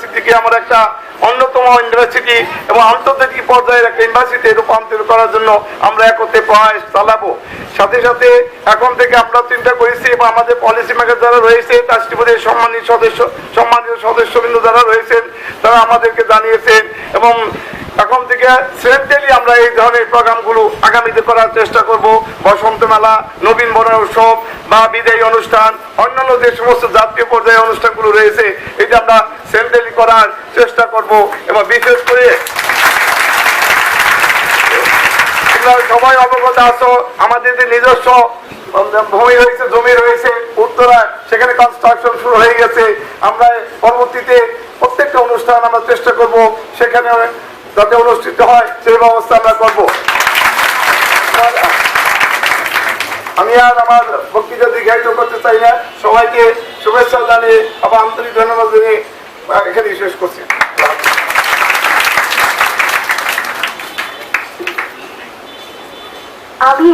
ইউনিভার্সিটিকে আমরা একটা অন্যতম ইউনিভার্সিটি এবং আন্তর্জাতিক পর্যায়ের একটা ইউনিভার্সিটি রূপান্তর করার জন্য আমরা একত্রে প্রয়াস চালাবো। সাথে সাথে এখন থেকে আমরা চিন্তা করেছি এবং আমাদের পলিসি মেকার যারা রয়েছে রাষ্ট্রপতির সম্মানিত সদস্য, সম্মানিত সদস্যবৃন্দ যারা রয়েছেন, তারা আমাদেরকে জানিয়েছেন এবং এখন থেকে সেন্ট্রালি আমরা এই ধরনের প্রোগ্রামগুলো আগামীতে করার চেষ্টা করব। বসন্ত মেলা, নবীন বরণ উৎসব বা বিদায়ী অনুষ্ঠান, অন্যান্য যে সমস্ত জাতীয় পর্যায়ে অনুষ্ঠানগুলো রয়েছে, এটা আমরা করার চেষ্টা করব এবং বিশেষ করে সবাই অবগত আছো, আমাদের যে নিজস্ব ভূমি রয়েছে, জমি রয়েছে, উত্তরা, সেখানে কনস্ট্রাকশন শুরু হয়ে গেছে। আমরা পরবর্তীতে প্রত্যেকটা অনুষ্ঠান আমরা চেষ্টা করব, সেখানে যাতে অনুষ্ঠিত হয়, সেই ব্যবস্থা আমরা করব। আমি আর আমার বক্তৃতা দীর্ঘায়িত করতে চাই না। সবাইকে শুভেচ্ছা জানিয়ে, আবার আন্তরিক ধন্যবাদ জানিয়ে এখানেই শেষ করছি। আমি